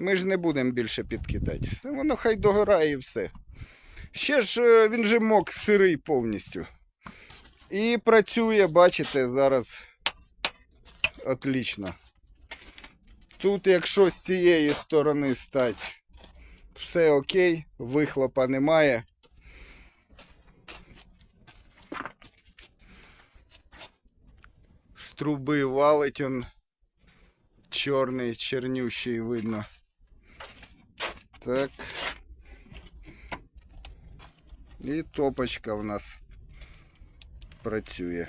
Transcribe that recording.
Ми ж не будемо більше підкидати. Воно хай догорає і все. Ще ж е, він же мок сирий повністю. І працює, бачите, зараз отлично. Тут, якщо з цієї сторони стать, все окей, вихлопа немає. З труби валить он чорний, чернющий видно. Так. І топочка в нас працює.